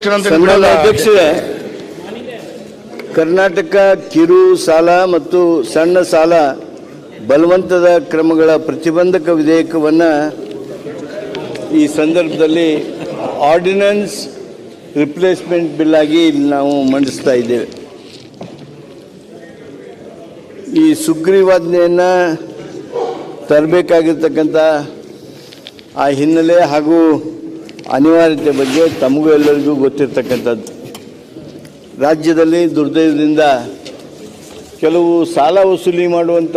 ಅಧ್ಯಕ್ಷರೇ ಕರ್ನಾಟಕ ಕಿರು ಸಾಲ ಮತ್ತು ಸಣ್ಣ ಸಾಲ ಬಲವಂತದ ಕ್ರಮಗಳ ಪ್ರತಿಬಂಧಕ ವಿಧೇಯಕವನ್ನು ಈ ಸಂದರ್ಭದಲ್ಲಿ ಆರ್ಡಿನೆನ್ಸ್ ರಿಪ್ಲೇಸ್ಮೆಂಟ್ ಬಿಲ್ ಆಗಿ ಇಲ್ಲಿ ನಾವು ಮಂಡಿಸ್ತಾ ಇದ್ದೇವೆ. ಈ ಸುಗ್ರೀವಾಜ್ಞೆಯನ್ನು ತರಬೇಕಾಗಿರ್ತಕ್ಕಂಥ ಆ ಹಿನ್ನೆಲೆ ಹಾಗೂ ಅನಿವಾರ್ಯತೆ ಬಗ್ಗೆ ತಮಗೂ ಎಲ್ಲರಿಗೂ ಗೊತ್ತಿರ್ತಕ್ಕಂಥದ್ದು. ರಾಜ್ಯದಲ್ಲಿ ದುರ್ದೈವದಿಂದ ಕೆಲವು ಸಾಲ ವಸೂಲಿ ಮಾಡುವಂಥ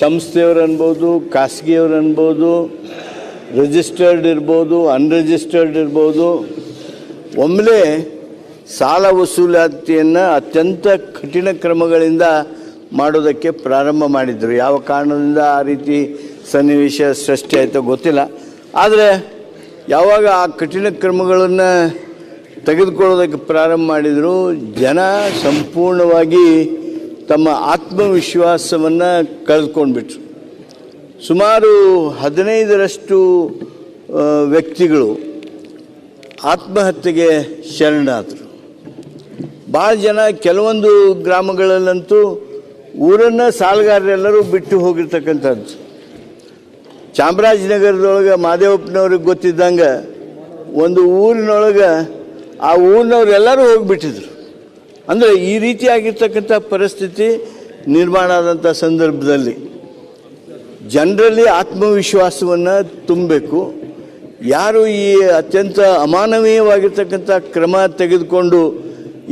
ಸಂಸ್ಥೆಯವರು ಅನ್ಬೋದು, ಖಾಸಗಿಯವರು ಅನ್ಬೋದು ರಿಜಿಸ್ಟರ್ಡ್ ಇರ್ಬೋದು ಅನ್ರಿಜಿಸ್ಟರ್ಡ್ ಇರ್ಬೋದು, ಒಮ್ಮೆಲೆ ಸಾಲ ವಸೂಲಾತಿಯನ್ನು ಅತ್ಯಂತ ಕಠಿಣ ಕ್ರಮಗಳಿಂದ ಮಾಡೋದಕ್ಕೆ ಪ್ರಾರಂಭ ಮಾಡಿದರು. ಯಾವ ಕಾರಣದಿಂದ ಆ ರೀತಿ ಸನ್ನಿವೇಶ ಸೃಷ್ಟಿ ಆಯಿತೋ ಗೊತ್ತಿಲ್ಲ. ಆದರೆ ಯಾವಾಗ ಆ ಕಠಿಣ ಕ್ರಮಗಳನ್ನು ತೆಗೆದುಕೊಳ್ಳೋದಕ್ಕೆ ಪ್ರಾರಂಭ ಮಾಡಿದರು, ಜನ ಸಂಪೂರ್ಣವಾಗಿ ತಮ್ಮ ಆತ್ಮವಿಶ್ವಾಸವನ್ನು ಕಳೆದುಕೊಂಡ್ಬಿಟ್ರು. ಸುಮಾರು ಹದಿನೈದರಷ್ಟು ವ್ಯಕ್ತಿಗಳು ಆತ್ಮಹತ್ಯೆಗೆ ಶರಣಾದರು. ಭಾಳ ಜನ ಕೆಲವೊಂದು ಗ್ರಾಮಗಳಲ್ಲಂತೂ ಊರನ್ನು ಸಾಲಗಾರರೆಲ್ಲರೂ ಬಿಟ್ಟು ಹೋಗಿರ್ತಕ್ಕಂಥದ್ದು. ಚಾಮರಾಜನಗರದೊಳಗೆ ಮಾದೇವಪ್ಪನವ್ರಿಗೆ ಗೊತ್ತಿದ್ದಂಗೆ ಒಂದು ಊರಿನೊಳಗೆ ಆ ಊರಿನವರೆಲ್ಲರೂ ಹೋಗಿಬಿಟ್ಟಿದ್ರು. ಅಂದರೆ ಈ ರೀತಿಯಾಗಿರ್ತಕ್ಕಂಥ ಪರಿಸ್ಥಿತಿ ನಿರ್ಮಾಣ ಆದಂಥ ಸಂದರ್ಭದಲ್ಲಿ ಜನರಲ್ಲಿ ಆತ್ಮವಿಶ್ವಾಸವನ್ನು ತುಂಬಬೇಕು. ಯಾರು ಈ ಅತ್ಯಂತ ಅಮಾನವೀಯವಾಗಿರ್ತಕ್ಕಂಥ ಕ್ರಮ ತೆಗೆದುಕೊಂಡು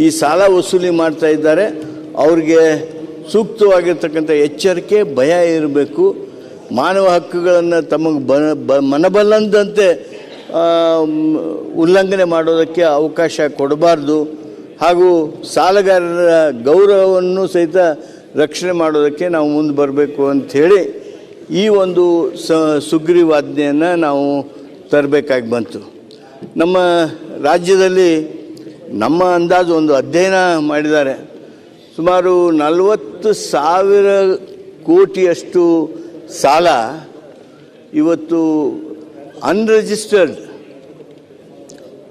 ಈ ಸಾಲ ವಸೂಲಿ ಮಾಡ್ತಾ ಇದ್ದಾರೆ, ಅವ್ರಿಗೆ ಸೂಕ್ತವಾಗಿರ್ತಕ್ಕಂಥ ಎಚ್ಚರಿಕೆ, ಭಯ ಇರಬೇಕು. ಮಾನವ ಹಕ್ಕುಗಳನ್ನು ತಮಗೆ ಬ ಬ, ಮನಬಲ್ಲಂದಂತೆ ಉಲ್ಲಂಘನೆ ಮಾಡೋದಕ್ಕೆ ಅವಕಾಶ ಕೊಡಬಾರ್ದು. ಹಾಗೂ ಸಾಲಗಾರರ ಗೌರವವನ್ನು ಸಹಿತ ರಕ್ಷಣೆ ಮಾಡೋದಕ್ಕೆ ನಾವು ಮುಂದೆ ಬರಬೇಕು ಅಂಥೇಳಿ ಈ ಒಂದು ಸ, ಸುಗ್ರೀವಾಜ್ಞೆಯನ್ನು ನಾವು ತರಬೇಕಾಗಿ ಬಂತು. ನಮ್ಮ ರಾಜ್ಯದಲ್ಲಿ ನಮ್ಮ ಅಂದಾಜು ಒಂದು ಅಧ್ಯಯನ ಮಾಡಿದ್ದಾರೆ. ಸುಮಾರು ನಲವತ್ತು ಸಾವಿರ ಕೋಟಿಯಷ್ಟು ಸಾಲ ಇವತ್ತು unregistered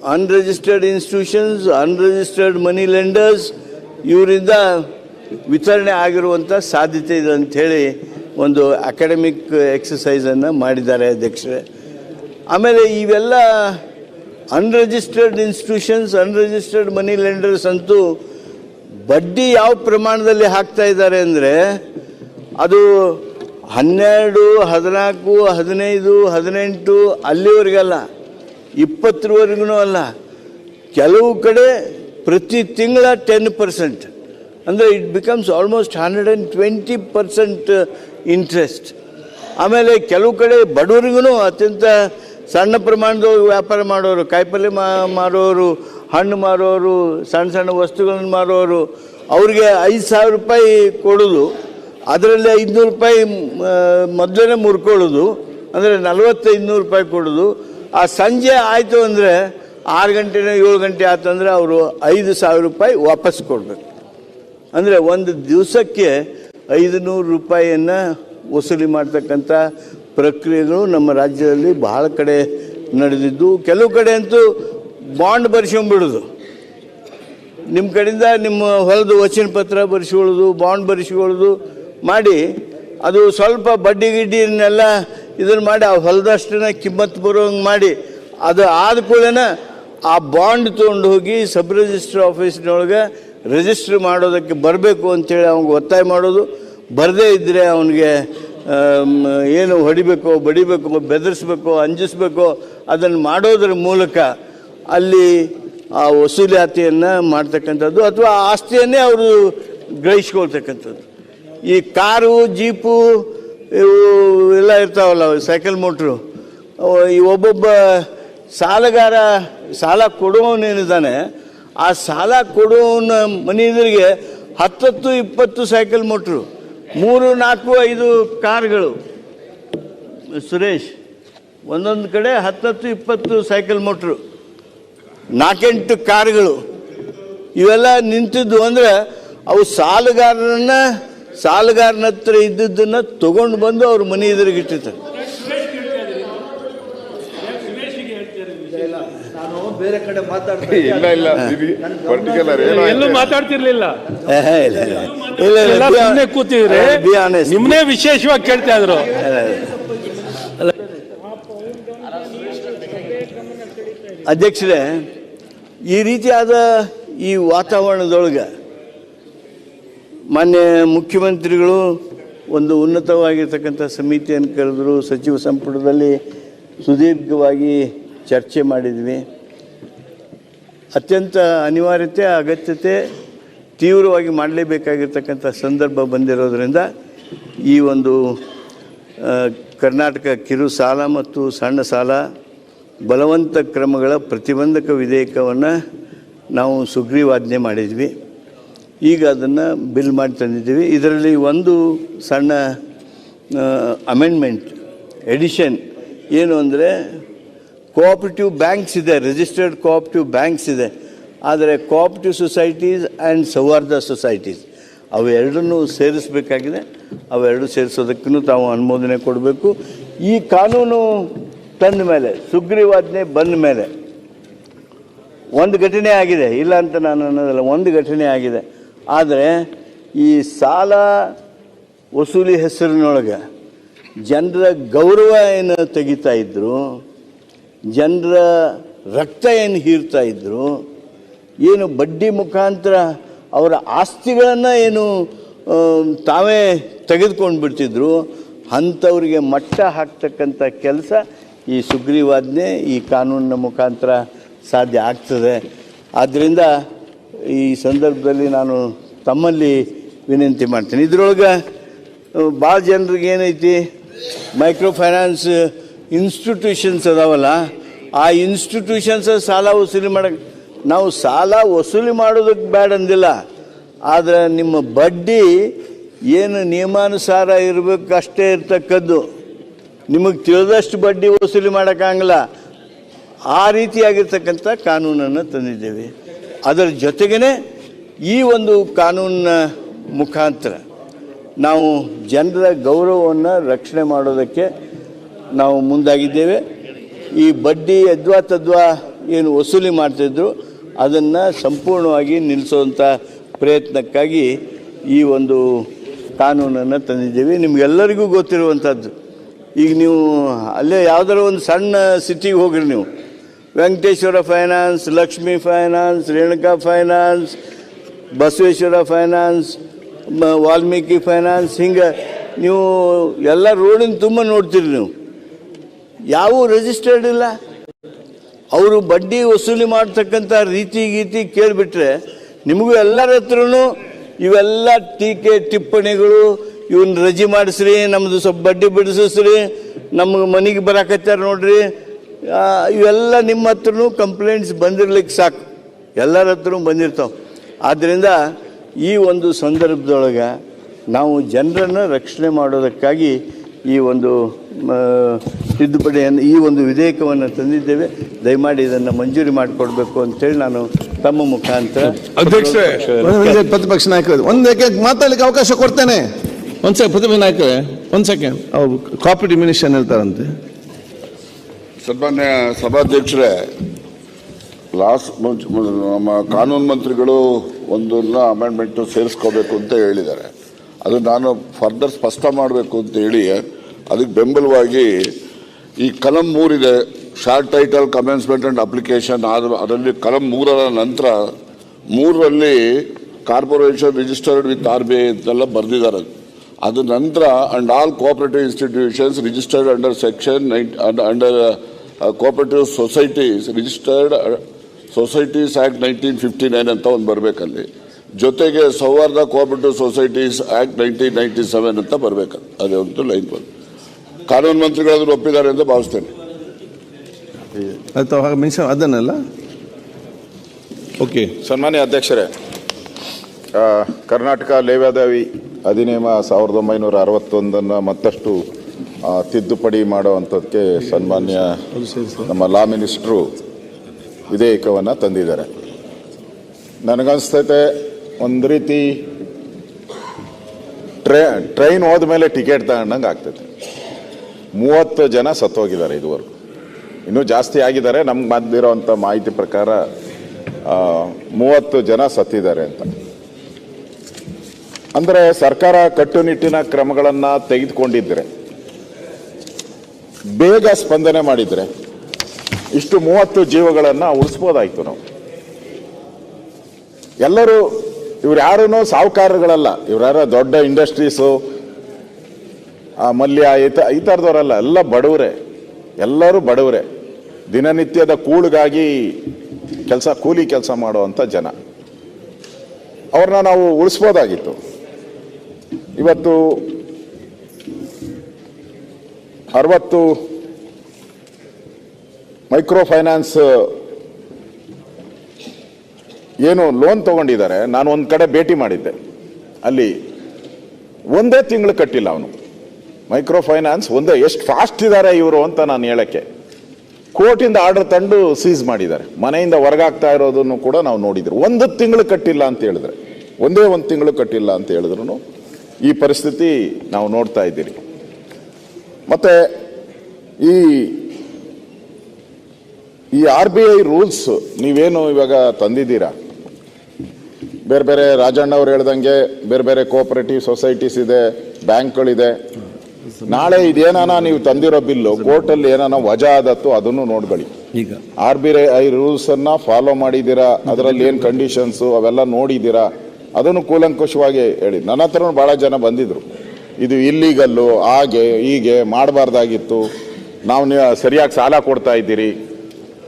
unregistered institutions unregistered money lenders ಇವರಿಂದ ವಿತರಣೆ ಆಗಿರುವಂಥ ಸಾಧ್ಯತೆ ಇದೆ ಅಂಥೇಳಿ ಒಂದು ಅಕಾಡೆಮಿಕ್ ಎಕ್ಸಸೈಸನ್ನು ಮಾಡಿದ್ದಾರೆ ಅಧ್ಯಕ್ಷರೇ. ಆಮೇಲೆ ಇವೆಲ್ಲ unregistered institutions unregistered money lenders ಅಂತೂ ಬಡ್ಡಿ ಯಾವ ಪ್ರಮಾಣದಲ್ಲಿ ಹಾಕ್ತಾ ಇದ್ದಾರೆ ಅಂದರೆ ಅದು ಹನ್ನೆರಡು, ಹದಿನಾಲ್ಕು, ಹದಿನೈದು, ಹದಿನೆಂಟು, ಅಲ್ಲಿವರೆಗಲ್ಲ. ಇಪ್ಪತ್ತರವರೆಗೂ ಅಲ್ಲ. ಕೆಲವು ಕಡೆ ಪ್ರತಿ ತಿಂಗಳ ಟೆನ್ ಪರ್ಸೆಂಟ್ ಅಂದರೆ it becomes almost hundred and twenty percent interest ಆಮೇಲೆ ಕೆಲವು ಕಡೆ ಬಡವರಿಗೂ ಅತ್ಯಂತ ಸಣ್ಣ ಪ್ರಮಾಣದವ್ರು ವ್ಯಾಪಾರ ಮಾಡೋರು ಕಾಯಿಪಲ್ಯ ಮಾರೋರು, ಹಣ್ಣು ಮಾರೋರು, ಸಣ್ಣ ಸಣ್ಣ ವಸ್ತುಗಳನ್ನು ಮಾರೋರು, ಅವ್ರಿಗೆ ಐದು ಸಾವಿರ ರೂಪಾಯಿ ಕೊಡೋದು. ಅದರಲ್ಲಿ ಐದುನೂರು ರೂಪಾಯಿ ಮೊದಲೇ ಮುರ್ಕೊಳ್ಳೋದು, ಅಂದರೆ ನಲವತ್ತೈದುನೂರು ರೂಪಾಯಿ ಕೊಡೋದು. ಆ ಸಂಜೆ ಆಯಿತು ಅಂದರೆ ಆರು ಗಂಟೆನೋ ಏಳು ಗಂಟೆ ಆತಂದರೆ ಅವರು ಐದು ಸಾವಿರ ರೂಪಾಯಿ ವಾಪಸ್ ಕೊಡಬೇಕು. ಅಂದರೆ ಒಂದು ದಿವಸಕ್ಕೆ ಐದು ನೂರು ರೂಪಾಯಿಯನ್ನು ವಸೂಲಿ ಮಾಡ್ತಕ್ಕಂಥ ಪ್ರಕ್ರಿಯೆಗಳು ನಮ್ಮ ರಾಜ್ಯದಲ್ಲಿ ಬಹಳ ಕಡೆ ನಡೆದಿದ್ದು. ಕೆಲವು ಕಡೆ ಅಂತೂ ಬಾಂಡ್ ಬರ್ಸ್ಕೊಂಬಿಡೋದು ನಿಮ್ಮ ಕಡೆಯಿಂದ ನಿಮ್ಮ ಹೊಲದ ವಚನ ಪತ್ರ ಬರೆಸ್ಕೊಳ್ಳೋದು, ಬಾಂಡ್ ಬರೆಸ್ಕೊಳ್ಳೋದು ಮಾಡಿ, ಅದು ಸ್ವಲ್ಪ ಬಡ್ಡಿ ಗಿಡ್ಡಿನೆಲ್ಲ ಇದನ್ನು ಮಾಡಿ, ಆ ಹೊಲದಷ್ಟನ್ನ ಕಿಮ್ಮತ್ತು ಬರೋಂಗೆ ಮಾಡಿ, ಅದು ಆದ ಕೂಡಲೇ ಆ ಬಾಂಡ್ ತೊಗೊಂಡು ಹೋಗಿ ಸಬ್ ರಿಜಿಸ್ಟ್ರ್ ಆಫೀಸ್ನೊಳಗೆ ರಿಜಿಸ್ಟ್ರ್ ಮಾಡೋದಕ್ಕೆ ಬರಬೇಕು ಅಂತೇಳಿ ಅವ್ನಿಗೆ ಒತ್ತಾಯ ಮಾಡೋದು. ಬರದೇ ಇದ್ದರೆ ಅವನಿಗೆ ಏನು ಹೊಡಿಬೇಕು, ಬಡಿಬೇಕು, ಬೆದರಿಸ್ಬೇಕು, ಅಂಜಿಸ್ಬೇಕು ಅದನ್ನು ಮಾಡೋದ್ರ ಮೂಲಕ ಅಲ್ಲಿ ಆ ವಸೂಲಾತಿಯನ್ನು ಮಾಡ್ತಕ್ಕಂಥದ್ದು ಅಥವಾ ಆ ಆಸ್ತಿಯನ್ನೇ ಅವರು ಗ್ರಹಿಸ್ಕೊಳ್ತಕ್ಕಂಥದ್ದು. ಈ ಕಾರು, ಜೀಪು, ಇವು ಎಲ್ಲ ಇರ್ತಾವಲ್ಲ, ಸೈಕಲ್, ಮೋಟ್ರು. ಈ ಒಬ್ಬೊಬ್ಬ ಸಾಲಗಾರ ಸಾಲ ಕೊಡುವವನೇನಿದ್ದಾನೆ ಆ ಸಾಲ ಕೊಡುವವನ ಮನೆ ಎದುರಿಗೆ ಹತ್ತತ್ತು, ಇಪ್ಪತ್ತು ಸೈಕಲ್, ಮೋಟ್ರು. ಮೂರು, ನಾಲ್ಕು, ಐದು ಕಾರ್ಗಳು. ಸುರೇಶ್, ಒಂದೊಂದು ಕಡೆ ಹತ್ತತ್ತು, ಇಪ್ಪತ್ತು ಸೈಕಲ್, ಮೋಟ್ರು. ನಾಲ್ಕೆಂಟು ಕಾರ್ಗಳು. ಇವೆಲ್ಲ ನಿಂತಿದ್ದು ಅಂದರೆ ಅವು ಸಾಲಗಾರರನ್ನ ಸಾಲಗಾರನ ಹತ್ರ ಇದ್ದದ್ದನ್ನು ತಗೊಂಡು ಬಂದು ಅವ್ರ ಮನೆ ಎದುರಿಗೆ ಇಟ್ಟಿರ್ತಾರೆ. ಸುರೇಶ್ ಕೇಳ್ತಾ ಇದ್ದೀರಿ ಸುರೇಶಿಗೆ ಹೇಳ್ತಾ ಇರೋದು ವಿಷಯ. ನಾನು ಬೇರೆ ಕಡೆ ಇಲ್ಲ ಇಲ್ಲ. ಪರ್ಟಿಕ್ಯುಲರ್ ಎಲ್ಲೂ ಮಾತಾಡ್ತಿರ್ಲಿಲ್ಲ ಸುಮ್ಮನೆ ಕೂತಿದ್ರೆ ನಿಮ್ನೇ ವಿಶೇಷವಾಗಿ ಕೇಳ್ತಾ ಇದ್ರು. ಅಧ್ಯಕ್ಷರೇ ಈ ರೀತಿಯಾದ ಈ ವಾತಾವರಣದೊಳಗೆ ಮಾನ್ಯ ಮುಖ್ಯಮಂತ್ರಿಗಳು ಒಂದು ಉನ್ನತವಾಗಿರ್ತಕ್ಕಂಥ ಸಮಿತಿಯನ್ನು ಕರೆದರು ಸಚಿವ ಸಂಪುಟದಲ್ಲಿ ಸುದೀರ್ಘವಾಗಿ ಚರ್ಚೆ ಮಾಡಿದ್ವಿ. ಅತ್ಯಂತ ಅನಿವಾರ್ಯತೆ, ಅಗತ್ಯತೆ ತೀವ್ರವಾಗಿ ಮಾಡಲೇಬೇಕಾಗಿರ್ತಕ್ಕಂಥ ಸಂದರ್ಭ ಬಂದಿರೋದರಿಂದ ಈ ಒಂದು ಕರ್ನಾಟಕ ಕಿರು ಸಾಲ ಮತ್ತು ಸಣ್ಣ ಸಾಲ ಬಲವಂತ ಕ್ರಮಗಳ ಪ್ರತಿಬಂಧಕ ವಿಧೇಯಕವನ್ನು ನಾವು ಸುಗ್ರೀವಾಜ್ಞೆ ಮಾಡಿದ್ವಿ. ಈಗ ಅದನ್ನು ಬಿಲ್ ಮಾಡಿ ತಂದಿದ್ದೀವಿ. ಇದರಲ್ಲಿ ಒಂದು ಸಣ್ಣ ಅಮೆಂಡ್ಮೆಂಟ್ ಎಡಿಷನ್ ಏನು ಅಂದರೆ ಕೋಆಪರೇಟಿವ್ ಬ್ಯಾಂಕ್ಸ್ ಇದೆ ರಿಜಿಸ್ಟರ್ಡ್ ಕೋಆಪರೇಟಿವ್ ಬ್ಯಾಂಕ್ಸ್ ಇದೆ. ಆದರೆ cooperative societies and Souharda societies ಅವೆರಡನ್ನೂ ಸೇರಿಸಬೇಕಾಗಿದೆ. ಅವೆರಡು ಸೇರಿಸೋದಕ್ಕೂ ತಾವು ಅನುಮೋದನೆ ಕೊಡಬೇಕು. ಈ ಕಾನೂನು ತಂದ ಮೇಲೆ, ಸುಗ್ರೀವಾಜ್ಞೆ ಬಂದ ಮೇಲೆ, ಒಂದು ಘಟನೆ ಆಗಿದೆ. ಇಲ್ಲ ಅಂತ ನಾನು ಅನ್ನೋದಲ್ಲ, ಒಂದು ಘಟನೆ ಆಗಿದೆ. ಆದರೆ ಈ ಸಾಲ ವಸೂಲಿ ಹೆಸರಿನೊಳಗೆ ಜನರ ಗೌರವ ಏನು ತೆಗಿತಾ ಇದ್ದರು ಜನರ ರಕ್ತ ಏನು ಹೀರ್ತಾ ಇದ್ದರು ಏನು ಬಡ್ಡಿ ಮುಖಾಂತರ ಅವರ ಆಸ್ತಿಗಳನ್ನು ಏನು ತಾವೇ ತೆಗೆದುಕೊಂಡು ಬಿಡ್ತಿದ್ರು, ಅಂಥವ್ರಿಗೆ ಮಟ್ಟ ಹಾಕ್ತಕ್ಕಂಥ ಕೆಲಸ ಈ ಸುಗ್ರೀವಾಜ್ಞೆ ಈ ಕಾನೂನಿನ ಮುಖಾಂತರ ಸಾಧ್ಯ ಆಗ್ತದೆ. ಆದ್ದರಿಂದ ಈ ಸಂದರ್ಭದಲ್ಲಿ ನಾನು ತಮ್ಮಲ್ಲಿ ವಿನಂತಿ ಮಾಡ್ತೀನಿ. ಇದರೊಳಗೆ ಭಾಳ ಜನರಿಗೆ ಏನೈತಿ ಮೈಕ್ರೋ ಫೈನಾನ್ಸ್ ಇನ್ಸ್ಟಿಟ್ಯೂಷನ್ಸ್ ಅದಾವಲ್ಲ, ಆ ಇನ್ಸ್ಟಿಟ್ಯೂಷನ್ಸ್ ಸಾಲ ವಸೂಲಿ ಮಾಡಕ್ಕೆ ನಾವು ಸಾಲ ವಸೂಲಿ ಮಾಡೋದಕ್ಕೆ ಬೇಡ ಅಂದಿಲ್ಲ. ಆದರೆ ನಿಮ್ಮ ಬಡ್ಡಿ ಏನು ನಿಯಮಾನುಸಾರ ಇರಬೇಕು ಅಷ್ಟೇ ಇರ್ತಕ್ಕದ್ದು. ನಿಮಗೆ ತಿಳಿದಷ್ಟು ಬಡ್ಡಿ ವಸೂಲಿ ಮಾಡೋಕ್ಕಾಗಲ್ಲ ಆ ರೀತಿಯಾಗಿರ್ತಕ್ಕಂಥ ಕಾನೂನನ್ನು ತಂದಿದ್ದೇವೆ. ಅದರ ಜೊತೆಗೇ ಈ ಒಂದು ಕಾನೂನಿನ ಮುಖಾಂತರ ನಾವು ಜನರ ಗೌರವವನ್ನು ರಕ್ಷಣೆ ಮಾಡೋದಕ್ಕೆ ನಾವು ಮುಂದಾಗಿದ್ದೇವೆ. ಈ ಬಡ್ಡಿ ಯದ್ವಾ ತದ್ವಾ ಏನು ವಸೂಲಿ ಮಾಡ್ತಿದ್ರು ಅದನ್ನು ಸಂಪೂರ್ಣವಾಗಿ ನಿಲ್ಲಿಸುವಂಥ ಪ್ರಯತ್ನಕ್ಕಾಗಿ ಈ ಒಂದು ಕಾನೂನನ್ನು ತಂದಿದ್ದೇವೆ. ನಿಮಗೆಲ್ಲರಿಗೂ ಗೊತ್ತಿರುವಂಥದ್ದು ಈಗ ನೀವು ಅಲ್ಲೇ ಯಾವ್ದಾರ ಒಂದು ಸಣ್ಣ ಸಿಟಿಗೆ ಹೋಗ್ರಿ ನೀವು. Venkateshwara finance, Lakshmi finance, Renuka finance, Basaveshwara finance Valmiki finance, ಹಿಂಗೆ ನೀವು ಎಲ್ಲ ರೋಡಿನ ತುಂಬ ನೋಡ್ತೀರಿ ನೀವು. ಯಾವ ರಿಜಿಸ್ಟರ್ಡ್ ಇಲ್ಲ. ಅವರು ಬಡ್ಡಿ ವಸೂಲಿ ಮಾಡ್ತಕ್ಕಂಥ ರೀತಿ ಗೀತಿ ಕೇಳಿಬಿಟ್ರೆ ನಿಮಗೂ ಎಲ್ಲರ ಹತ್ರನೂ ಇವೆಲ್ಲ ಟೀಕೆ ಟಿಪ್ಪಣಿಗಳು ಇವನ್ನ ರಜೆ ಮಾಡಿಸ್ರಿ ನಮ್ಮದು ಸ್ವಲ್ಪ ಬಡ್ಡಿ ಬಿಡಿಸಿಸ್ರಿ ನಮ್ಗೆ ಮನೆಗೆ ಬರಾಕತ್ತಾರ ನೋಡ್ರಿ ಇವೆಲ್ಲ ನಿಮ್ಮ ಹತ್ರನೂ ಕಂಪ್ಲೇಂಟ್ಸ್ ಬಂದಿರ್ಲಿಕ್ಕೆ ಸಾಕು. ಎಲ್ಲರ ಹತ್ರನೂ ಬಂದಿರ್ತಾವೆ. ಆದ್ದರಿಂದ ಈ ಒಂದು ಸಂದರ್ಭದೊಳಗೆ ನಾವು ಜನರನ್ನು ರಕ್ಷಣೆ ಮಾಡೋದಕ್ಕಾಗಿ ಈ ಒಂದು ತಿದ್ದುಪಡಿಯನ್ನು ಈ ಒಂದು ವಿಧೇಯಕವನ್ನು ತಂದಿದ್ದೇವೆ. ದಯಮಾಡಿ ಇದನ್ನು ಮಂಜೂರಿ ಮಾಡಿಕೊಡ್ಬೇಕು ಅಂತೇಳಿ ನಾನು ತಮ್ಮ ಮುಖಾಂತರ ಅಧ್ಯಕ್ಷ ಒಂದು ನಿಮಿಷ ಪ್ರತಿಪಕ್ಷ ನಾಯಕ ಒಂದು ಮಾತಾಡ್ಲಿಕ್ಕೆ ಅವಕಾಶ ಕೊಡ್ತೇನೆ. ಒಂದು ಸೆಕೆಂಡ್ ಪ್ರತಿಪಕ್ಷ ನಾಯಕರೇ ಒಂದು ಸೆಕೆಂಡ್. ಅವ್ರು ಡಿಮಿನಿಷನ್ ಹೇಳ್ತಾರಂತೆ. ಸನ್ಮಾನ್ಯ ಸಭಾಧ್ಯಕ್ಷರೇ, ಲಾಸ್ಟ್ ನಮ್ಮ ಕಾನೂನು ಮಂತ್ರಿಗಳು ಒಂದನ್ನು ಅಮೆಂಡ್ಮೆಂಟ್ ಸೇರಿಸ್ಕೋಬೇಕು ಅಂತ ಹೇಳಿದ್ದಾರೆ. ಅದು ನಾನು ಫರ್ದರ್ ಸ್ಪಷ್ಟ ಮಾಡಬೇಕು ಅಂತ ಹೇಳಿ, ಅದಕ್ಕೆ ಬೆಂಬಲವಾಗಿ ಈ ಕಲಂ ಮೂರಿದೆ short title commencement and application ಆದ, ಅದರಲ್ಲಿ ಕಲಂ ಮೂರರ ನಂತರ ಮೂರರಲ್ಲಿ corporation registered with R B I ಅಂತೆಲ್ಲ ಬರೆದಿದ್ದಾರೆ. ಅದು ನಂತರ and all cooperative institutions registered under section under cooperative societies registered societies act nineteen fifty nine ಅಂತ ಒಂದು ಬರಬೇಕಲ್ಲಿ. ಜೊತೆಗೆ Souharda cooperative societies act nineteen ninety seven ಅಂತ ಬರಬೇಕು ಅದೇ ಒಂದು ಲೈನ್ ಬಂದು. ಕಾನೂನು ಮಂತ್ರಿಗಳಾದರೂ ಒಪ್ಪಿದ್ದಾರೆ ಅಂತ ಭಾವಿಸ್ತೇನೆ. ಅದನ್ನಲ್ಲ? ಓಕೆ. ಸನ್ಮಾನ್ಯ ಅಧ್ಯಕ್ಷರೇ ಕರ್ನಾಟಕ ಲೇವಾದೇವಿ ಅಧಿನಿಯಮ ಸಾವಿರದ ಒಂಬೈನೂರ ಅರವತ್ತೊಂದನ್ನು ಮತ್ತಷ್ಟು ತಿದ್ದುಪಡಿ ಮಾಡುವಂಥದ್ದಕ್ಕೆ ಸನ್ಮಾನ್ಯ ನಮ್ಮ ಲಾ ಮಿನಿಸ್ಟ್ರು ವಿಧೇಯಕವನ್ನು ತಂದಿದ್ದಾರೆ. ನನಗನ್ಸ್ತೈತೆ ಒಂದು ರೀತಿ ಟ್ರೈ, ಟ್ರೈನ್ ಹೋದ್ಮೇಲೆ ಟಿಕೆಟ್ ತಗೊಂಡಂಗೆ ಆಗ್ತೈತೆ. ಮೂವತ್ತು ಜನ ಸತ್ತೋಗಿದ್ದಾರೆ ಇದುವರೆಗೂ. ಇನ್ನೂ ಜಾಸ್ತಿ ಆಗಿದ್ದಾರೆ, ನಮ್ಗೆ ಬಂದಿರೋವಂಥ ಮಾಹಿತಿ ಪ್ರಕಾರ ಮೂವತ್ತು ಜನ ಸತ್ತಿದ್ದಾರೆ ಅಂತ. ಅಂದರೆ ಸರ್ಕಾರ ಕಟ್ಟುನಿಟ್ಟಿನ ಕ್ರಮಗಳನ್ನು ತೆಗೆದುಕೊಂಡಿದ್ರೆ ಬೇಗ ಸ್ಪಂದನೆ ಮಾಡಿದ್ರೆ ಇಷ್ಟು ಮೂವತ್ತು ಜೀವಗಳನ್ನು ಉಳಿಸ್ಬೋದಾಯ್ತು ನಾವು. ಎಲ್ಲರೂ ಇವ್ರು ಯಾರೂ ಸಾಹುಕಾರಗಳಲ್ಲ ಇವ್ರ್ಯಾರ ದೊಡ್ಡ ಇಂಡಸ್ಟ್ರೀಸು ಮಲ್ಯ, ಈ ಥರದವರಲ್ಲ ಎಲ್ಲ ಬಡವರೇ, ಎಲ್ಲರೂ ಬಡವರೇ. ದಿನನಿತ್ಯದ ಕೂಳಿಗಾಗಿ ಕೆಲಸ, ಕೂಲಿ ಕೆಲಸ ಮಾಡುವಂಥ ಜನ. ಅವ್ರನ್ನ ನಾವು ಉಳಿಸ್ಬೋದಾಗಿತ್ತು. ಇವತ್ತು ಅರವತ್ತು ಮೈಕ್ರೋ ಫೈನಾನ್ಸ್ ಏನು ಲೋನ್ ತಗೊಂಡಿದ್ದಾರೆ. ನಾನು ಒಂದು ಕಡೆ ಭೇಟಿ ಮಾಡಿದ್ದೆ. ಅಲ್ಲಿ ಒಂದೇ ತಿಂಗಳು ಕಟ್ಟಿಲ್ಲ ಅವನು. ಮೈಕ್ರೋ ಫೈನಾನ್ಸ್ ಒಂದೇ, ಎಷ್ಟು ಫಾಸ್ಟ್ ಇದ್ದಾರೆ ಇವರು ಅಂತ ನಾನು ಹೇಳಕ್ಕೆ. ಕೋರ್ಟಿಂದ ಆರ್ಡರ್ ತಂದು ಸೀಸ್ ಮಾಡಿದ್ದಾರೆ. ಮನೆಯಿಂದ ಹೊರಗಾಗ್ತಾ ಇರೋದನ್ನು ಕೂಡ ನಾವು ನೋಡಿದ್ರು. ಒಂದು ತಿಂಗಳು ಕಟ್ಟಿಲ್ಲ ಅಂತ ಹೇಳಿದ್ರೆ. ಒಂದೇ ಒಂದು ತಿಂಗಳು ಕಟ್ಟಿಲ್ಲ ಅಂತ ಹೇಳಿದ್ರು. ಈ ಪರಿಸ್ಥಿತಿ ನಾವು ನೋಡ್ತಾ ಇದ್ದೀರಿ. ಮತ್ತೆ ಈ ಈ ಆರ್ ಬಿ ಐ ರೂಲ್ಸ್ ನೀವೇನು ಇವಾಗ ತಂದಿದ್ದೀರಾ? ಬೇರೆ ಬೇರೆ ರಾಜಣ್ಣ ಅವ್ರು ಹೇಳ್ದಂಗೆ ಬೇರೆ ಬೇರೆ ಕೋಆಪರೇಟಿವ್ ಸೊಸೈಟೀಸ್ ಇದೆ ಬ್ಯಾಂಕ್ಗಳಿದೆ. ನಾಳೆ ಇದೇನಾನ ನೀವು ತಂದಿರೋ ಬಿಲ್ಲು ಕೋರ್ಟಲ್ಲಿ ಏನಾನ ವಜಾ ಆದತ್ತು ಅದನ್ನು ನೋಡ್ಕೊಳ್ಳಿ. ಈಗ. ಆರ್ ಬಿ ಐ ರೂಲ್ಸ್ ಅನ್ನ ಫಾಲೋ ಮಾಡಿದ್ದೀರಾ? ಅದರಲ್ಲಿ ಏನು ಕಂಡೀಷನ್ಸು ಅವೆಲ್ಲ ನೋಡಿದ್ದೀರಾ? ಅದನ್ನು ಕೂಲಂಕುಷವಾಗಿ ಹೇಳಿ. ನನ್ನ ಹತ್ರನೂ ಭಾಳ ಜನ ಬಂದಿದ್ರು. ಇದು ಇಲ್ಲೀಗಲ್ಲು ಹಾಗೆ, ಹೀಗೆ ಮಾಡಬಾರ್ದಾಗಿತ್ತು. ನಾವು ಸರಿಯಾಗಿ ಸಾಲ ಕೊಡ್ತಾ ಇದ್ದೀರಿ.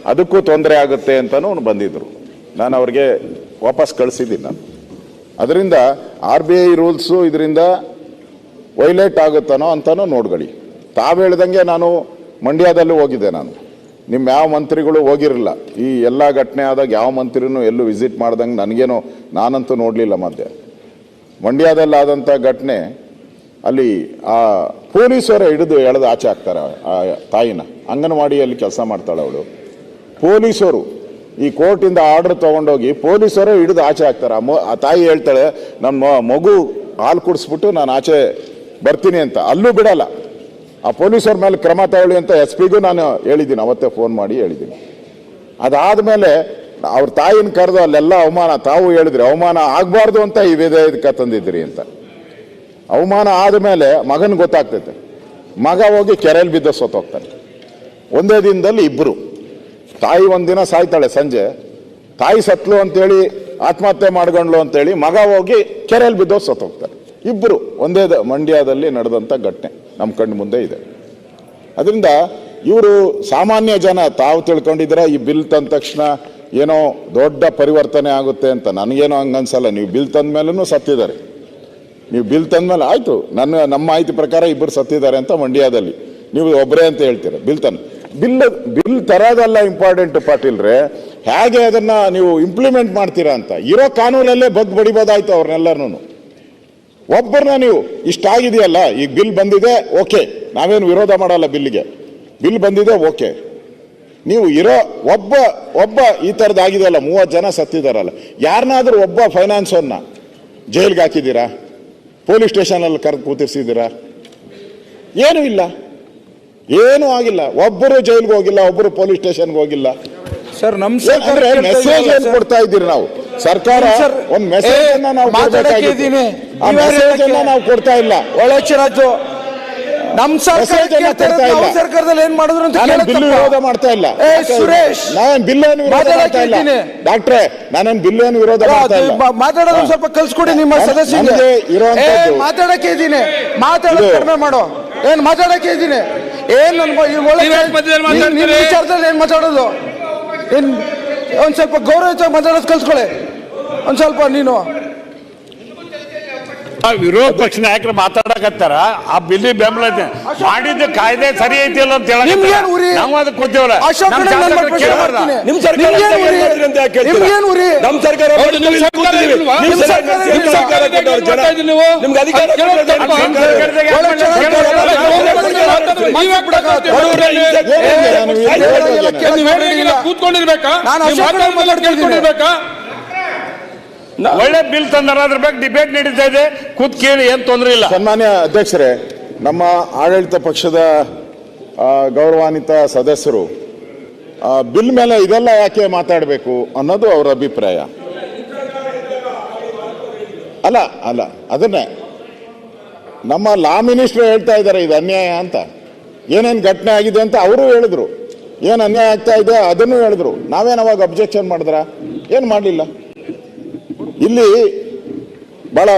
ಅದಕ್ಕೂ ತೊಂದರೆ ಆಗುತ್ತೆ ಅಂತಲೂ ಬಂದಿದ್ದರು ನಾನು ಅವ್ರಿಗೆ ವಾಪಸ್ ಕಳಿಸಿದ್ದೀನಿ ನಾನು. ಅದರಿಂದ ಆರ್ ಬಿ ಐ ರೂಲ್ಸು ಇದರಿಂದ ವೈಲೇಟ್ ಆಗುತ್ತಾನೋ ಅಂತಲೂ ನೋಡ್ಕೊಳ್ಳಿ. ತಾವು ಹೇಳ್ದಂಗೆ ನಾನು ಮಂಡ್ಯದಲ್ಲೂ ಹೋಗಿದ್ದೆ ನಾನು. ನಿಮ್ಮ ಯಾವ ಮಂತ್ರಿಗಳು ಹೋಗಿರಲಿಲ್ಲ. ಈ ಎಲ್ಲ ಘಟನೆ ಆದಾಗ ಯಾವ ಮಂತ್ರಿನೂ ಎಲ್ಲೂ ವಿಸಿಟ್ ಮಾಡ್ದಂಗೆ ನನಗೇನೋ ನಾನಂತೂ ನೋಡಲಿಲ್ಲ ಮಧ್ಯೆ. ಮಂಡ್ಯದಲ್ಲಾದಂಥ ಘಟನೆ ಅಲ್ಲಿ ಆ ಪೊಲೀಸರ ಹಿಡಿದು ಎಳೆದು ಆಚೆ ಹಾಕ್ತಾರೆ ಆ ತಾಯಿನ. ಅಂಗನವಾಡಿಯಲ್ಲಿ ಕೆಲಸ ಮಾಡ್ತಾಳೆ ಅವಳು. ಪೊಲೀಸರು ಈ ಕೋರ್ಟಿಂದ ಆರ್ಡರ್ ತೊಗೊಂಡೋಗಿ ಪೊಲೀಸರು ಹಿಡಿದು ಆಚೆ ಹಾಕ್ತಾರೆ. ಆ ತಾಯಿ ಹೇಳ್ತಾಳೆ ನಮ್ಮ ಮಗು ಹಾಲು ಕುಡಿಸ್ಬಿಟ್ಟು ನಾನು ಆಚೆ ಬರ್ತೀನಿ ಅಂತ. ಅಲ್ಲೂ ಬಿಡಲ್ಲ. ಆ ಪೊಲೀಸರ ಮೇಲೆ ಕ್ರಮ ತಗೊಳ್ಳಿ ಅಂತ ಎಸ್ ಪಿಗೂ ನಾನು ಹೇಳಿದ್ದೀನಿ. ಅವತ್ತೇ ಫೋನ್ ಮಾಡಿ ಹೇಳಿದ್ದೀನಿ. ಅದಾದಮೇಲೆ ಅವ್ರ ತಾಯಿನ ಕರೆದು ಅಲ್ಲೆಲ್ಲ ಅವಮಾನ, ತಾವು ಹೇಳಿದ್ರಿ, ಅವಮಾನ ಆಗಬಾರ್ದು ಅಂತ ಈ ವಿಧೇಯಕ ತಂದಿದ್ರಿ ಅಂತ. ಅವಮಾನ ಆದಮೇಲೆ ಮಗನ ಗೊತ್ತಾಗ್ತೈತೆ. ಮಗ ಹೋಗಿ ಕೆರೆಯಲ್ಲಿ ಬಿದ್ದ ಸೋತೋಗ್ತಾನೆ ಒಂದೇ ದಿನದಲ್ಲಿ ಇಬ್ಬರು ತಾಯಿ ಒಂದಿನ ಸಾಯ್ತಾಳೆ ಸಂಜೆ. ತಾಯಿ ಸತ್ಲು ಅಂತೇಳಿ, ಆತ್ಮಹತ್ಯೆ ಮಾಡ್ಕೊಂಡ್ಲು ಅಂತೇಳಿ ಮಗ ಹೋಗಿ ಕೆರೆಯಲ್ಲಿ ಬಿದ್ದೋ ಸತ್ತೋಗ್ತಾರೆ ಇಬ್ಬರು ಒಂದೇ ಮಂಡ್ಯದಲ್ಲಿ ನಡೆದಂಥ ಘಟನೆ. ನಮ್ಮ ಕಣ್ಣು ಮುಂದೆ ಇದೆ. ಅದರಿಂದ ಇವರು ಸಾಮಾನ್ಯ ಜನ, ತಾವು ತಿಳ್ಕೊಂಡಿದ್ರೆ ಈ ಬಿಲ್ ತಂದ ತಕ್ಷಣ ಏನೋ ದೊಡ್ಡ ಪರಿವರ್ತನೆ ಆಗುತ್ತೆ ಅಂತ ನನಗೇನೋ ಹಂಗನ್ಸಲ್ಲ. ನೀವು ಬಿಲ್ ತಂದ ಮೇಲೂ ಸತ್ತಿದ್ದಾರೆ. ನೀವು ಬಿಲ್ ತಂದ್ಮೇಲೆ ಆಯ್ತು. ನನ್ನ, ನಮ್ಮ ಮಾಹಿತಿ ಪ್ರಕಾರ ಇಬ್ಬರು ಸತ್ತಿದ್ದಾರೆ ಅಂತ ಮಂಡ್ಯದಲ್ಲಿ. ನೀವು ಒಬ್ಬರೇ ಅಂತ ಹೇಳ್ತೀರ, ಬಿಲ್ ತನ್ ಬಿಲ್ ಬಿಲ್ ತರೋದಲ್ಲ ಇಂಪಾರ್ಟೆಂಟ್ ಪಾಟೀಲ್ರೆ ಹೇಗೆ ಅದನ್ನ ನೀವು ಇಂಪ್ಲಿಮೆಂಟ್ ಮಾಡ್ತೀರಾ ಅಂತ. ಇರೋ ಕಾನೂನಲ್ಲೇ ಬಗ್ ಬಡಿಬೋದಾಯ್ತು ಅವ್ರನ್ನೆಲ್ಲರೂ ಒಬ್ಬರನ್ನ ನೀವು, ಇಷ್ಟಾಗಿದೆಯಲ್ಲ ಈಗ ಬಿಲ್ ಬಂದಿದೆ, ಓಕೆ. ನಾವೇನು ವಿರೋಧ ಮಾಡಲ್ಲ ಬಿಲ್ಗೆ ಬಿಲ್ ಬಂದಿದೆ, ಓಕೆ. ನೀವು ಇರೋ ಒಬ್ಬ ಒಬ್ಬ ಈ ಥರದ್ದು ಆಗಿದೆಯಲ್ಲ ಮೂವತ್ತು ಜನ ಸತ್ತಿದಾರಲ್ಲ. ಯಾರನ್ನಾದ್ರೂ ಒಬ್ಬ ಫೈನಾನ್ಸನ್ನ ಜೈಲ್ಗೆ ಹಾಕಿದ್ದೀರಾ? ಪೊಲೀಸ್ ಸ್ಟೇಷನಲ್ಲಿ ಕರೆದು ಕೂತಿರ್ಸಿದ್ದೀರಾ? ಏನೂ ಇಲ್ಲ. ಏನೂ ಆಗಿಲ್ಲ. ಒಬ್ಬರು ಜೈಲ್ಗೆ ಹೋಗಿಲ್ಲ ಒಬ್ಬರು ಪೊಲೀಸ್ ಸ್ಟೇಷನ್ಗೆ ಹೋಗಿಲ್ಲ. ಸರ್ ನಮ್ ಅಂದ್ರೆ ಮೆಸೇಜ್ ಏನ್ ಕೊಡ್ತಾ ಇದ್ದೀರಿ ನಾವು? ಸರ್ಕಾರ ಒಂದು ಮೆಸೇಜ್ ನಾವು ಕೊಡ್ತಾ ಇಲ್ಲ. ಒಳ್ಳೆ ಚಿರಾಜು ನಮ್ ಸರ್ಕಾರ Message ಅನ್ನ ಕೇಳ್ತಾ ಇರೋದು ಕೊಡ್ತಾ ನಾವು ಇಲ್ಲ. ಸರ್ಕಾರದಲ್ಲಿ ಏನ್ ಮಾಡಿದ್ರು ಅಂತ ಬಿಲ್ ವಿರೋಧ ಮಾಡ್ತಾ ಇಲ್ಲ. ಏ ಸುರೇಶ್ ನಾನು ಬಿಲ್ ಏನು ವಿರೋಧ ಮಾಡ್ತಾ ಇಲ್ಲ. ಡಾಕ್ಟ್ರೆ ನಾನೇನ್ ಬಿಲ್ ಏನು ವಿರೋಧ ಮಾಡ್ತಾ ಇಲ್ಲ. ಮಾತಾಡೋದು. ಸ್ವಲ್ಪ ಕಲ್ಸ್ಕೊಡಿ ನಿಮ್ಮ ಸದಸ್ಯರಿಗೆ. ಮಾತಾಡಕ್ಕೆ ಇದ್ದೀನಿ. ಮಾತಾಡೋದು ಕಡಿಮೆ ಮಾಡೋ. ಏನ್ ಮಾತಾಡಕ್ಕೆ ಇದ್ದೀನಿ? ಏನ್ ನಿಮ್-? ವಿಚಾರದಲ್ಲಿ ಏನ್ ಮಾತಾಡೋದು? ಏನ್ ಒಂದ್ ಸ್ವಲ್ಪ ಗೌರವ ಮಾತಾಡೋದು ಕಲ್ಸ್ಕೊಳ್ಳಿ ಒಂದ್ ಸ್ವಲ್ಪ ನೀನು. ವಿರೋಧ ಪಕ್ಷ ನಾಯಕರು ಮಾತಾಡಕತ್ತಾರ ಆ ಬಿಲ್ಲಿ ಬೆಂಬಲ ಐತೆ ಮಾಡಿದ್ದು ಕಾಯ್ದೆ ಸರಿ ಐತಿ ಅಲ್ಲ ಅಂತ ಹೇಳಿ? ನಾವು ಅದಕ್ಕೆ ಕೂತೇವಲ್ಲ. ನಿಮ್ ಸರ್ಕಾರ? ನಿಮ್ಗೆ ಅಧಿಕಾರ ಕೂತ್ಕೊಂಡಿರ್ಬೇಕಾ ನಾನು ನೀವ್ ಅಶೋಕ್ ಕಡೆ ಮಾತಾಡ್ಮೇಲೆ ಮಾತಾಡ್ತಿದ್ದೀನಿ. ಕೇಳ್ಕೊಂಡಿರ್ಬೇಕಾ ಒಳ್ಳೆ ಬಿಲ್ ತಂದಾರ ಅದ್ರ ಬಗ್ಗೆ ಡಿಬೇಟ್ ನಡೀತಾ ಇದೆ. ಕೂತ್ ಕೇಳಿ ಏನ್ ತೊಂದರೆ ಇಲ್ಲ. ಸನ್ಮಾನ್ಯ ಅಧ್ಯಕ್ಷರೇ ನಮ್ಮ ಆಡಳಿತ ಪಕ್ಷದ ಗೌರವಾನ್ವಿತ ಸದಸ್ಯರು ಬಿಲ್ ಮೇಲೆ ಇದೆಲ್ಲ ಯಾಕೆ ಮಾತಾಡಬೇಕು ಅನ್ನೋದು ಅವರ ಅಭಿಪ್ರಾಯ. ಅಲ್ಲ ಅಲ್ಲ ಅದನ್ನೇ. ನಮ್ಮ ಲಾ ಮಿನಿಸ್ಟರ್ ಹೇಳ್ತಾ ಇದ್ದಾರೆ ಇದು ಅನ್ಯಾಯ ಅಂತ. ಏನೇನು ಘಟನೆ ಆಗಿದೆ ಅಂತ ಅವರು ಹೇಳಿದ್ರು. ಏನು ಅನ್ಯಾಯ ಆಗ್ತಾ ಇದೆ ಅದನ್ನು ಹೇಳಿದ್ರು. ನಾವೇನು ಅವಾಗ ಅಬ್ಜೆಕ್ಷನ್ ಮಾಡಿದ್ರ? ಏನು ಮಾಡಲಿಲ್ಲ? ಇಲ್ಲಿ ಬಹಳ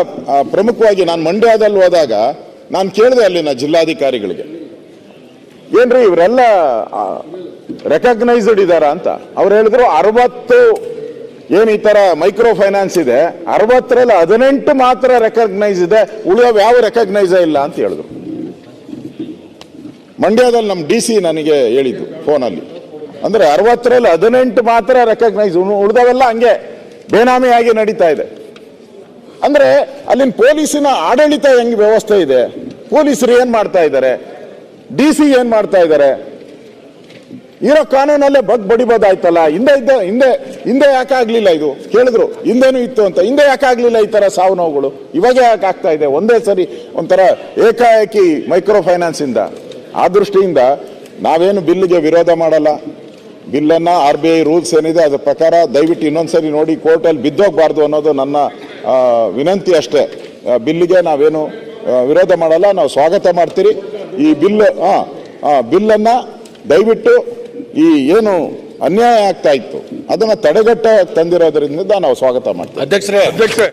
ಪ್ರಮುಖವಾಗಿ ನಾನು ಮಂಡ್ಯದಲ್ಲಿ ಹೋದಾಗ ನಾನು ಕೇಳಿದೆ ಅಲ್ಲಿನ ಜಿಲ್ಲಾಧಿಕಾರಿಗಳಿಗೆ. ಏನ್ರಿ ಇವರೆಲ್ಲ ರೆಕಗ್ನೈಸ್ಡ್ ಇದ್ದಾರ ಅಂತ? ಅವ್ರು ಹೇಳಿದ್ರು ಅರವತ್ತು, ಏನು ಈ ತರ ಮೈಕ್ರೋ ಫೈನಾನ್ಸ್ ಇದೆ, ಅರವತ್ತರಲ್ಲಿ ಹದಿನೆಂಟು ಮಾತ್ರ ರೆಕಗ್ನೈಸ್ ಇದೆ, ಉಳಿಯವ್ ಯಾವ ರೆಕಗ್ನೈಸ್ ಇಲ್ಲ ಅಂತ ಹೇಳಿದ್ರು. ಮಂಡ್ಯದಲ್ಲಿ ನಮ್ಮ ಡಿ ಸಿ ನನಗೆ ಹೇಳಿದ್ದು ಫೋನಲ್ಲಿ. ಅಂದ್ರೆ ಅರವತ್ತರಲ್ಲಿ ಹದಿನೆಂಟು ಮಾತ್ರ ರೆಕಗ್ನೈಸ್ ಉಳಿದವೆಲ್ಲ ಹಂಗೆ. ಬೇನಾಮಿಯಾಗಿ ನಡೀತಾ ಇದೆ. ಅಂದ್ರೆ ಅಲ್ಲಿನ ಪೊಲೀಸಿನ ಆಡಳಿತ ಹೆಂಗ್ ವ್ಯವಸ್ಥೆ ಇದೆ? ಪೊಲೀಸರು ಏನು ಮಾಡ್ತಾ ಇದ್ದಾರೆ ಡಿ ಸಿ ಏನು ಮಾಡ್ತಾ ಇದ್ದಾರೆ ಇರೋ ಕಾನೂನಲ್ಲೇ ಬಗ್ ಬಡಿಬೋದಾಯ್ತಲ್ಲ? ಹಿಂದೆ ಇದ್ದ, ಹಿಂದೆ ಹಿಂದೆ ಯಾಕೆ ಆಗ್ಲಿಲ್ಲ ಇದು? ಕೇಳಿದ್ರು, ಹಿಂದೇನು ಇತ್ತು ಅಂತ. ಹಿಂದೆ ಯಾಕೆ ಆಗ್ಲಿಲ್ಲ ಈ ಥರ ಸಾವು ನೋವುಗಳು? ಇವಾಗ ಯಾಕೆ ಆಗ್ತಾ ಇದೆ? ಒಂದೇ ಸರಿ ಒಂಥರ ಏಕಾಏಕಿ ಮೈಕ್ರೋ ಫೈನಾನ್ಸ್ ಇಂದ ಆ ದೃಷ್ಟಿಯಿಂದ ನಾವೇನು ಬಿಲ್ಗೆ ವಿರೋಧ ಮಾಡಲ್ಲ? ಬಿಲ್ಲನ್ನ ಆರ್ ಬಿ ಐ ರೂಲ್ಸ್ ಏನಿದೆ ಅದರ ಪ್ರಕಾರ ದಯವಿಟ್ಟು ಇನ್ನೊಂದ್ಸರಿ ನೋಡಿ ಕೋರ್ಟಲ್ಲಿ ಬಿದ್ದೋಗ್ಬಾರ್ದು ಅನ್ನೋದು ನನ್ನ ವಿನಂತಿ ಅಷ್ಟೇ. ಬಿಲ್ಲಿಗೆ ನಾವೇನು ವಿರೋಧ ಮಾಡಲ್ಲ, ನಾವು ಸ್ವಾಗತ ಮಾಡ್ತೀರಿ. ಈ ಬಿಲ್ ಹಾಂ ಬಿಲ್ಲನ್ನು ದಯವಿಟ್ಟು ಈ ಏನು ಅನ್ಯಾಯ ಆಗ್ತಾ ಇತ್ತು, ಅದನ್ನ ತಡೆಗಟ್ಟ ತಂದಿರೋದ್ರಿಂದ ನಾವು ಸ್ವಾಗತ ಮಾಡ್ತೀವಿ. ಅಧ್ಯಕ್ಷರೇ ಅಧ್ಯಕ್ಷರೇ.